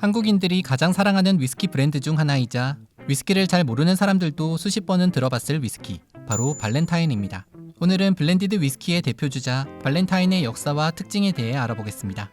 한국인들이 가장 사랑하는 위스키 브랜드 중 하나이자 위스키를 잘 모르는 사람들도 수십 번은 들어봤을 위스키, 바로 발렌타인입니다. 오늘은 블렌디드 위스키의 대표 주자 발렌타인의 역사와 특징에 대해 알아보겠습니다.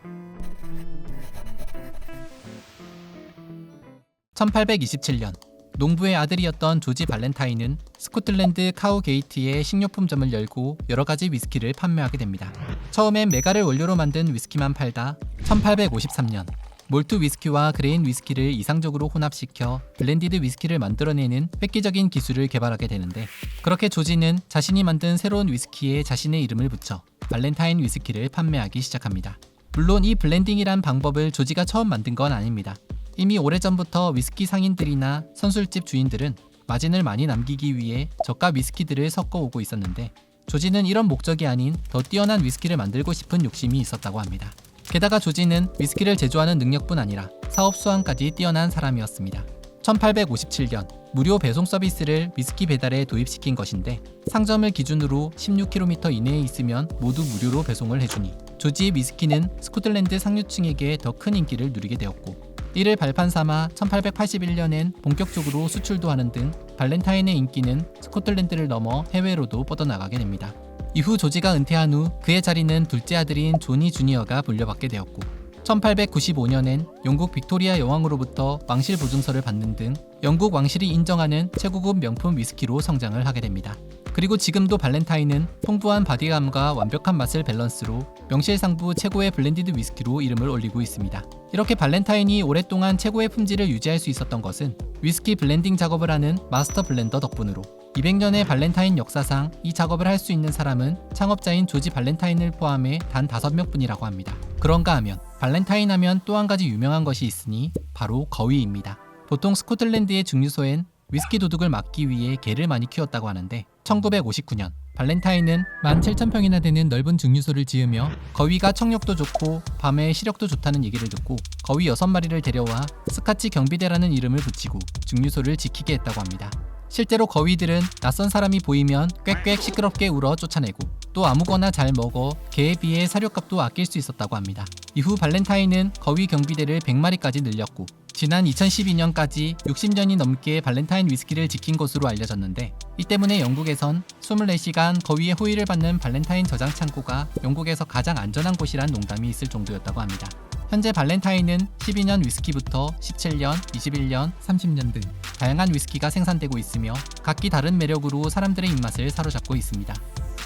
1827년 농부의 아들이었던 조지 발렌타인은 스코틀랜드 카우게이트에 식료품점을 열고 여러 가지 위스키를 판매하게 됩니다. 처음엔 메가를 원료로 만든 위스키만 팔다 1853년 몰트 위스키와 그레인 위스키를 이상적으로 혼합시켜 블렌디드 위스키를 만들어내는 획기적인 기술을 개발하게 되는데 그렇게 조지는 자신이 만든 새로운 위스키에 자신의 이름을 붙여 발렌타인 위스키를 판매하기 시작합니다. 물론 이 블렌딩이란 방법을 조지가 처음 만든 건 아닙니다. 이미 오래전부터 위스키 상인들이나 선술집 주인들은 마진을 많이 남기기 위해 저가 위스키들을 섞어 오고 있었는데 조지는 이런 목적이 아닌 더 뛰어난 위스키를 만들고 싶은 욕심이 있었다고 합니다. 게다가 조지는 위스키를 제조하는 능력뿐 아니라 사업 수완까지 뛰어난 사람이었습니다. 1857년 무료 배송 서비스를 위스키 배달에 도입시킨 것인데 상점을 기준으로 16km 이내에 있으면 모두 무료로 배송을 해주니 조지의 위스키는 스코틀랜드 상류층에게 더 큰 인기를 누리게 되었고 이를 발판 삼아 1881년엔 본격적으로 수출도 하는 등 발렌타인의 인기는 스코틀랜드를 넘어 해외로도 뻗어나가게 됩니다. 이후 조지가 은퇴한 후 그의 자리는 둘째 아들인 조니 주니어가 물려받게 되었고 1895년엔 영국 빅토리아 여왕으로부터 왕실 보증서를 받는 등 영국 왕실이 인정하는 최고급 명품 위스키로 성장을 하게 됩니다. 그리고 지금도 발렌타인은 풍부한 바디감과 완벽한 맛을 밸런스로 명실상부 최고의 블렌디드 위스키로 이름을 올리고 있습니다. 이렇게 발렌타인이 오랫동안 최고의 품질을 유지할 수 있었던 것은 위스키 블렌딩 작업을 하는 마스터 블렌더 덕분으로 200년의 발렌타인 역사상 이 작업을 할 수 있는 사람은 창업자인 조지 발렌타인을 포함해 단 5명 뿐이라고 합니다. 그런가 하면 발렌타인 하면 또 한 가지 유명한 것이 있으니 바로 거위입니다. 보통 스코틀랜드의 증류소엔 위스키 도둑을 막기 위해 개를 많이 키웠다고 하는데 1959년 발렌타인은 17,000평이나 되는 넓은 증류소를 지으며 거위가 청력도 좋고 밤에 시력도 좋다는 얘기를 듣고 거위 6마리를 데려와 스카치 경비대라는 이름을 붙이고 증류소를 지키게 했다고 합니다. 실제로 거위들은 낯선 사람이 보이면 꽥꽥 시끄럽게 울어 쫓아내고 또 아무거나 잘 먹어 개에 비해 사료값도 아낄 수 있었다고 합니다. 이후 발렌타인은 거위 경비대를 100마리까지 늘렸고 지난 2012년까지 60년이 넘게 발렌타인 위스키를 지킨 것으로 알려졌는데 이 때문에 영국에선 24시간 거위의 호의를 받는 발렌타인 저장 창고가 영국에서 가장 안전한 곳이란 농담이 있을 정도였다고 합니다. 현재 발렌타인은 12년 위스키부터 17년, 21년, 30년 등 다양한 위스키가 생산되고 있으며 각기 다른 매력으로 사람들의 입맛을 사로잡고 있습니다.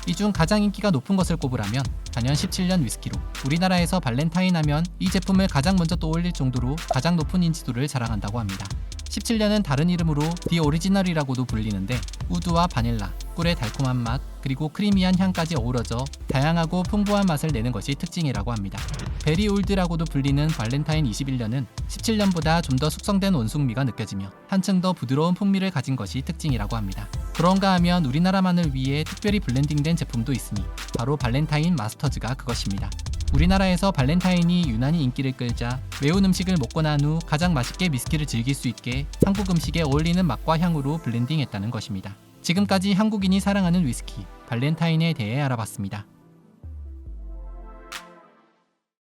이 중 가장 인기가 높은 것을 꼽으라면 단연 17년 위스키로 우리나라에서 발렌타인 하면 이 제품을 가장 먼저 떠올릴 정도로 가장 높은 인지도를 자랑한다고 합니다. 17년은 다른 이름으로 디 오리지널이라고도 불리는데 우드와 바닐라, 꿀의 달콤한 맛, 그리고 크리미한 향까지 어우러져 다양하고 풍부한 맛을 내는 것이 특징이라고 합니다. 베리 올드라고도 불리는 발렌타인 21년은 17년보다 좀 더 숙성된 원숭미가 느껴지며 한층 더 부드러운 풍미를 가진 것이 특징이라고 합니다. 그런가 하면 우리나라만을 위해 특별히 블렌딩된 제품도 있으니 바로 발렌타인 마스터즈가 그것입니다. 우리나라에서 발렌타인이 유난히 인기를 끌자 매운 음식을 먹고 난 후 가장 맛있게 위스키를 즐길 수 있게 한국 음식에 어울리는 맛과 향으로 블렌딩했다는 것입니다. 지금까지 한국인이 사랑하는 위스키 발렌타인에 대해 알아봤습니다.